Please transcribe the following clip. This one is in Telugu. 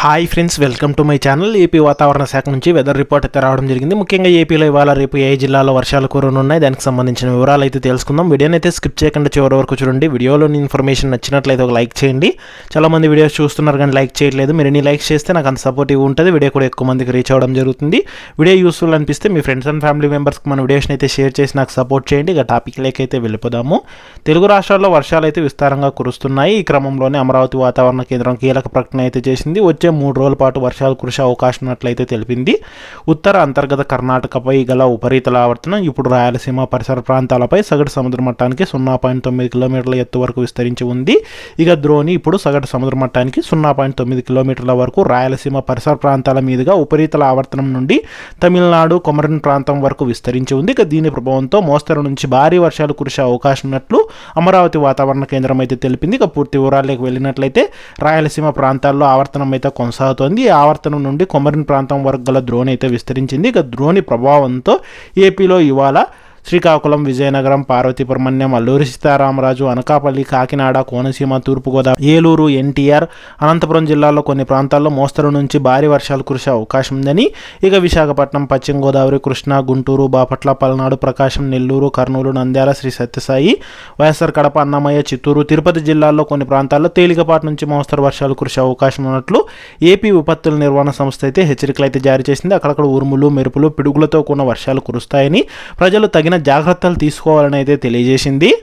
Hi friends welcome to my channel AP వాతావరణ శాఖ నుంచి వెదర్ రిపోర్ట్ అయితే రావడం జరిగింది. ముఖ్యంగా ఏపీలో ఇవాళ రేపు ఏ జిల్లాలో వర్షాలు కురనున్నాయి దానికి సంబంధించిన వివరాలు అయితే తెలుసుకుందాం. వీడియోని అయితే స్కిప్ చేయకుండా చివరి వరకు చూడండి. వీడియోలోని ఇన్ఫర్మేషన్ నచ్చినట్లయితే ఒక లైక్ చేయండి. చాలా మంది వీడియోస్ చూస్తున్నారు కానీ లైక్ చేయట్లేదు. మీరు ఎన్ని లైక్స్ చేస్తే నాకు అంత సపోర్టివ్ ఉంటుంది. వీడియో కూడా ఎక్కువ మందికి రీచ్ అవ్వడం జరుగుతుంది. వీడియో యూస్ఫుల్ అనిపిస్తే మీ ఫ్రెండ్స్ అండ్ ఫ్యామిలీ మెంబర్స్కి మన వీడియోస్ని అయితే షేర్ చేసి నాకు సపోర్ట్ చేయండి. ఇక టాపిక్ అయితే వెళ్ళిపోదాము. తెలుగు రాష్ట్రాల్లో వర్షాలు అయితే విస్తారంగా కురుస్తున్నాయి. ఈ క్రమంలోనే అమరావతి వాతావరణ కేంద్రం కీలక ప్రకటన అయితే చేసింది. వచ్చే మూడు రోజుల పాటు వర్షాలు కురిసే అవకాశం ఉన్నట్లయితే తెలిపింది. ఉత్తర అంతర్గత కర్ణాటకపై గల ఉపరితల ఆవర్తనం ఇప్పుడు రాయలసీమ పరిసర ప్రాంతాలపై సగటు సముద్ర మట్టానికి సున్నా పాయింట్ తొమ్మిది కిలోమీటర్ల ఎత్తు వరకు విస్తరించి ఉంది. ఇక ద్రోణి ఇప్పుడు సగటు సముద్ర మట్టానికి సున్నా పాయింట్ తొమ్మిది కిలోమీటర్ల వరకు రాయలసీమ పరిసర ప్రాంతాల మీదుగా ఉపరితల ఆవర్తనం నుండి తమిళనాడు కొమరన్ ప్రాంతం వరకు విస్తరించి ఉంది. ఇక దీని ప్రభావంతో మోస్తరు నుంచి భారీ వర్షాలు కురిసే అవకాశం ఉన్నట్లు అమరావతి వాతావరణ కేంద్రం అయితే తెలిపింది. ఇక పూర్తి వివరాలకు వెళ్ళినట్లయితే రాయలసీమ ప్రాంతాల్లో ఆవర్తనం అయితే కొనసాగుతోంది. ఈ ఆవర్తనం నుండి కొమరిన్ ప్రాంతం వరకు గల ద్రోణి అయితే విస్తరించింది. ఇక ద్రోణి ప్రభావంతో ఏపీలో ఇవాళ శ్రీకాకుళం విజయనగరం పార్వతీపురమణ్యం అల్లూరి సీతారామరాజు అనకాపల్లి కాకినాడ కోనసీమ తూర్పుగోదావరి ఏలూరు ఎన్టీఆర్ అనంతపురం జిల్లాలో కొన్ని ప్రాంతాల్లో మోస్తరు నుంచి భారీ వర్షాలు కురిసే అవకాశం ఉందని ఇక విశాఖపట్నం పశ్చిమ గోదావరి కృష్ణా గుంటూరు బాపట్ల పల్నాడు ప్రకాశం నెల్లూరు కర్నూలు నంద్యాల శ్రీ సత్యసాయి వైఎస్ఆర్ కడప అన్నమయ్య చిత్తూరు తిరుపతి జిల్లాల్లో కొన్ని ప్రాంతాల్లో తేలికపాటి నుంచి మోస్తరు వర్షాలు కురిసే అవకాశం ఉన్నట్లు ఏపీ విపత్తుల నిర్వహణ సంస్థ అయితే హెచ్చరికలు అయితే జారీ చేసింది. అక్కడక్కడ ఉరుములు మెరుపులు పిడుగులతో కూడిన వర్షాలు కురుస్తాయని ప్రజలు తగిన జాగ్రత్తలు తీసుకోవాలని అయితే తెలియజేసింది.